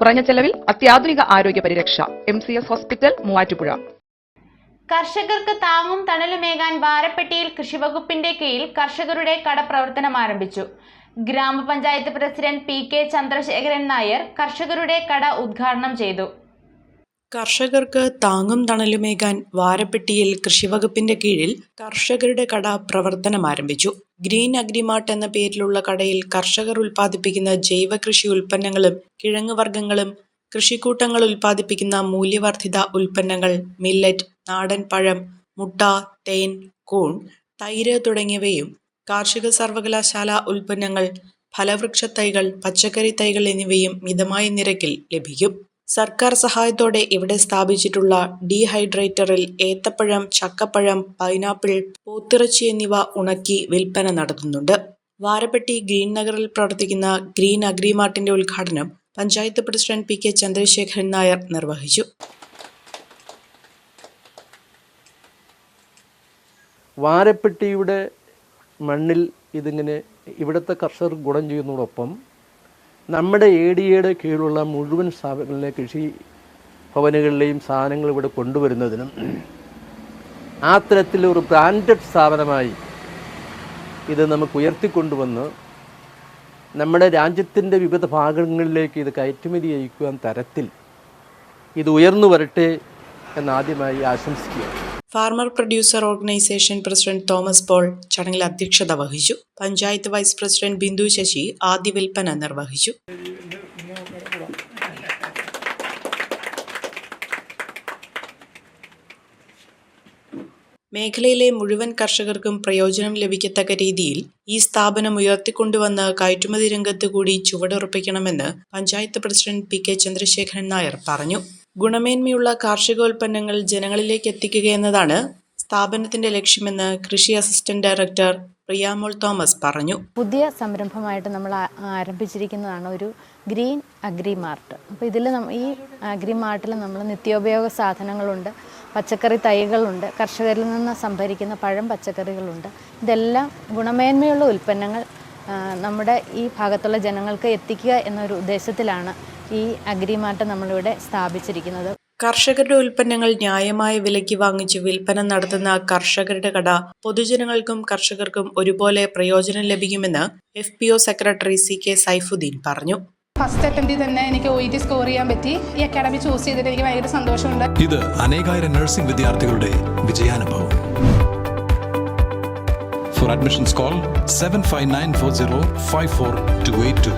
കുറഞ്ഞ ചെലവിൽ അത്യാധുനിക ആരോഗ്യ പരിരക്ഷ. M C S hospital Muvattupuzha. കർഷകർക്ക് താങ്ങും തണലുമേകാൻ വാരപ്പെട്ടിയിൽ കൃഷിവകുപ്പിന്റെ കീഴിൽ കർഷകരുടെ കട പ്രവർത്തനം ആരംഭിച്ചു. ഗ്രാമപഞ്ചായത്ത് president P K Chandrasekharan Nair കർഷകരുടെ കട ഉദ്ഘാടനം ചെയ്തു. കർഷകർക്ക് താങ്ങും തണലുമേകാൻ വാരപ്പെട്ടിയിൽ കൃഷിവകുപ്പിന്റെ കീഴിൽ കർഷകരുടെ കട പ്രവർത്തനം ആരംഭിച്ചു. ഗ്രീൻ അഗ്രിമാർട്ട് എന്ന പേരിലുള്ള കടയിൽ കർഷകർ ഉൽപ്പാദിപ്പിക്കുന്ന ജൈവ കൃഷി ഉൽപ്പന്നങ്ങളും കിഴങ്ങ് കിഴങ്ങുവർഗങ്ങളും കൃഷിക്കൂട്ടങ്ങൾ ഉൽപ്പാദിപ്പിക്കുന്ന മൂല്യവർദ്ധിത ഉൽപ്പന്നങ്ങൾ മില്ലറ്റ് നാടൻ പഴം മുട്ട തേൻ കൂൺ തൈര് തുടങ്ങിയവയും കാർഷിക സർവകലാശാല ഉൽപ്പന്നങ്ങൾ ഫലവൃക്ഷ തൈകൾ പച്ചക്കറി തൈകൾ എന്നിവയും മിതമായ നിരക്കിൽ ലഭിക്കും. സർക്കാർ സഹായത്തോടെ ഇവിടെ സ്ഥാപിച്ചിട്ടുള്ള ഡീഹൈഡ്രേറ്ററിൽ ഏത്തപ്പഴം ചക്കപ്പഴം പൈനാപ്പിൾ പോത്തിറച്ചി എന്നിവ ഉണക്കി വിൽപ്പന നടത്തുന്നുണ്ട്. വാരപ്പെട്ടി ഗ്രീൻ നഗറിൽ പ്രവർത്തിക്കുന്ന ഗ്രീൻ അഗ്രിമാർട്ടിന്റെ ഉദ്ഘാടനം panchayat president P K Chandrasekharan Nair നിർവഹിച്ചു. വാരപ്പെട്ടിയുടെ മണ്ണിൽ ഇതിങ്ങനെ ഇവിടുത്തെ കർഷകർ ഗുണം ചെയ്യുന്നതോടൊപ്പം നമ്മുടെ എ ഡി എയുടെ കീഴിലുള്ള മുഴുവൻ സ്ഥാപനങ്ങളിലെ കൃഷി ഭവനുകളിലെയും സാധനങ്ങൾ ഇവിടെ കൊണ്ടുവരുന്നതിനും ആ തരത്തിലൊരു ബ്രാൻഡഡ് സ്ഥാപനമായി ഇത് നമുക്ക് ഉയർത്തിക്കൊണ്ടുവന്ന് നമ്മുടെ രാജ്യത്തിന്റെ വിവിധ ഭാഗങ്ങളിലേക്ക് ഇത് കയറ്റുമതി ചെയ്യിക്കുവാൻ തരത്തിൽ ഇത് ഉയർന്നു വരട്ടെ എന്നാദ്യമായി ആശംസിക്കുകയാണ്. Farmer producer organisation president Thomas Paul ചടങ്ങിൽ അധ്യക്ഷത വഹിച്ചു. പഞ്ചായത്ത് വൈസ് പ്രസിഡന്റ് ബിന്ദു ശശി ആദ്യ വിൽപ്പന നിർവഹിച്ചു. മേഖലയിലെ മുഴുവൻ കർഷകർക്കും പ്രയോജനം ലഭിക്കത്തക്ക രീതിയിൽ ഈ സ്ഥാപനം ഉയർത്തിക്കൊണ്ടുവന്ന് കയറ്റുമതി രംഗത്ത് കൂടി ചുവടുറപ്പിക്കണമെന്ന് panchayat president P K Chandrasekharan Nair പറഞ്ഞു. ഗുണമേന്മയുള്ള കാർഷികോൽപ്പന്നങ്ങൾ ജനങ്ങളിലേക്ക് എത്തിക്കുക എന്നതാണ് സ്ഥാപനത്തിന്റെ ലക്ഷ്യമെന്ന് കൃഷി അസിസ്റ്റന്റ് ഡയറക്ടർ പ്രിയാമോൾ തോമസ് പറഞ്ഞു. പുതിയ സംരംഭമായിട്ട് നമ്മൾ ആരംഭിച്ചിരിക്കുന്നതാണ് ഒരു ഗ്രീൻ അഗ്രി മാർട്ട് അപ്പോൾ ഇതിൽ ഈ അഗ്രി മാർട്ടിൽ നമ്മൾ നിത്യോപയോഗ സാധനങ്ങളുണ്ട് പച്ചക്കറി തൈകളുണ്ട് കർഷകരിൽ നിന്ന് സംഭരിക്കുന്ന പഴം പച്ചക്കറികളുണ്ട്. ഇതെല്ലാം ഗുണമേന്മയുള്ള ഉൽപ്പന്നങ്ങൾ നമ്മുടെ ഈ ഭാഗത്തുള്ള ജനങ്ങൾക്ക് എത്തിക്കുക എന്നൊരു ഉദ്ദേശത്തിലാണ് ഈ അഗ്രിമാർട്ട് നമ്മളിവിടെ സ്ഥാപിച്ചിരിക്കുന്നത്. കർഷകരുടെ ഉൽപ്പന്നങ്ങൾ ന്യായമായ വിലയ്ക്ക് വാങ്ങിച്ച് വിൽപ്പന നടത്തുന്ന കർഷകരുടെ കട പൊതുജനങ്ങൾക്കും കർഷകർക്കും ഒരുപോലെ പ്രയോജനം ലഭിക്കുമെന്ന് F P O secretary C K Saifuddin പറഞ്ഞു. ഫസ്റ്റ് അറ്റംപ്റ്റിൽ തന്നെ എനിക്ക് ഒ ഇ ടി സ്കോർ ചെയ്യാൻ പറ്റി. ഈ അക്കാഡമി ചൂസ് ചെയ്തിട്ട് എനിക്ക് ഭയങ്കര സന്തോഷമുണ്ട്. ഇത് അനേകായിരം നഴ്സിംഗ് വിദ്യാർത്ഥികളുടെ വിജയാനുഭവം. For admissions call seven five nine four zero five four two eight two